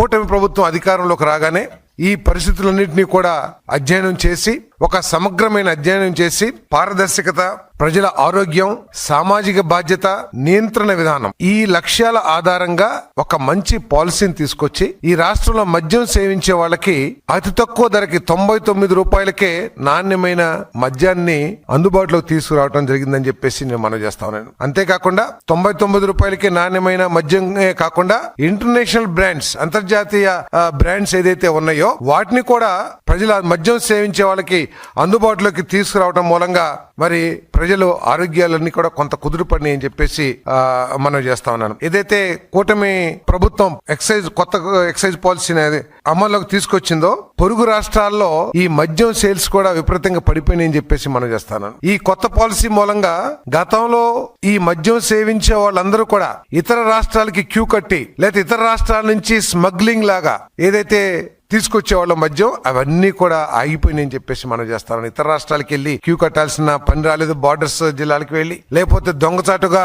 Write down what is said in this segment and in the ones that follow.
కూటమి ప్రభుత్వం అధికారంలోకి రాగానే ఈ పరిస్థితులన్నింటినీ కూడా అధ్యయనం చేసి ఒక సమగ్రమైన అధ్యయనం చేసి పారదర్శకత ప్రజల ఆరోగ్యం సామాజిక బాధ్యత నియంత్రణ విధానం ఈ లక్ష్యాల ఆధారంగా ఒక మంచి పాలసీని తీసుకొచ్చి ఈ రాష్ట్రంలో మద్యం సేవించే వాళ్ళకి అతి తక్కువ ధరకి తొంభై తొమ్మిది రూపాయలకే నాణ్యమైన మద్యాన్ని అందుబాటులోకి తీసుకురావడం జరిగిందని చెప్పేసి నేను మనం చేస్తాను నేను అంతేకాకుండా తొంభై తొమ్మిది రూపాయలకే నాణ్యమైన మద్యమే కాకుండా ఇంటర్నేషనల్ బ్రాండ్స్ అంతర్జాతీయ బ్రాండ్స్ ఏదైతే ఉన్నాయో వాటిని కూడా ప్రజల మద్యం సేవించే వాళ్ళకి అందుబాటులోకి తీసుకురావడం మూలంగా మరి ప్రజలు ఆరోగ్యాలన్నీ కూడా కొంత కుదురుపడినాయి అని చెప్పేసి మనం చేస్తా ఉన్నాను. ఏదైతే కూటమి ప్రభుత్వం ఎక్సైజ్ కొత్త ఎక్సైజ్ పాలసీ అనేది అమల్లోకి తీసుకొచ్చిందో పొరుగు రాష్ట్రాల్లో ఈ మద్యం సేల్స్ కూడా విపరీతంగా పడిపోయినాయని చెప్పేసి మనం చేస్తాను ఈ కొత్త పాలసీ మూలంగా గతంలో ఈ మద్యం సేవించే వాళ్ళందరూ కూడా ఇతర రాష్ట్రాలకి క్యూ కట్టి లేదా ఇతర రాష్ట్రాల నుంచి స్మగ్లింగ్ లాగా ఏదైతే తీసుకొచ్చే వాళ్ళ మధ్య అవన్నీ కూడా ఆగిపోయినాయని చెప్పేసి మనం చేస్తాం ఇతర రాష్ట్రాలకు వెళ్ళి క్యూ కట్టాల్సిన పని రాలేదు బార్డర్స్ జిల్లాలకు వెళ్ళి లేకపోతే దొంగచాటుగా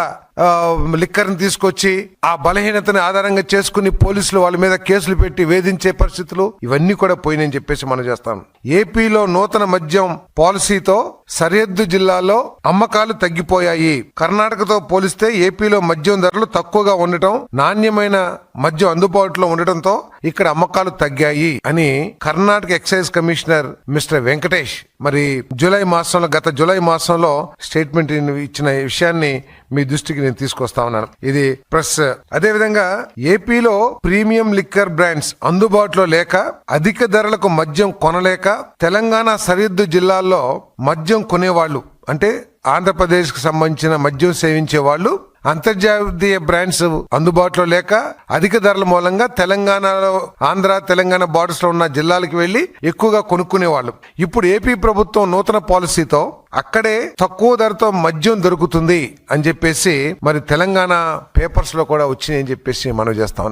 లిక్కర్ని తీసుకొచ్చి ఆ బలహీనతని ఆధారంగా చేసుకుని పోలీసులు వాళ్ళ మీద కేసులు పెట్టి వేధించే పరిస్థితులు ఇవన్నీ కూడా పోయినాయని చెప్పేసి మనం చేస్తాం. ఏపీలో నూతన మద్యం పాలసీతో సరిహద్దు జిల్లాలో అమ్మకాలు తగ్గిపోయాయి. కర్ణాటకతో పోలిస్తే ఏపీలో మద్యం ధరలు తక్కువగా ఉండటం నాణ్యమైన మద్యం అందుబాటులో ఉండటంతో ఇక్కడ అమ్మకాలు తగ్గాయి అని Karnataka excise commissioner mister Venkatesh మరి జూలై మాసంలో గత జూలై మాసంలో స్టేట్మెంట్ ఇచ్చిన విషయాన్ని మీ దృష్టికి నేను తీసుకొస్తా ఉన్నాను. ఇది ప్రెస్. అదే విధంగా ఏపీలో ప్రీమియం లిక్కర్ బ్రాండ్స్ అందుబాటులో లేక అధిక ధరలకు మద్యం కొనలేక తెలంగాణ సరిహద్దు జిల్లాల్లో మద్యం కొనేవాళ్ళు అంటే ఆంధ్రప్రదేశ్కి సంబంధించిన మద్యం సేవించే వాళ్ళు అంతర్జాతీయ బ్రాండ్స్ అందుబాటులో లేక అధిక ధరల మూలంగా తెలంగాణలో ఆంధ్ర తెలంగాణ బార్డర్స్లో ఉన్న జిల్లాలకు వెళ్ళి ఎక్కువగా కొనుక్కునేవాళ్ళు. ఇప్పుడు ఏపీ ప్రభుత్వం నూతన పాలసీతో అక్కడే తక్కువ ధరతో మద్యం దొరుకుతుంది అని చెప్పేసి మరి తెలంగాణ పేపర్స్లో కూడా వచ్చినాయని చెప్పేసి మనం చేస్తా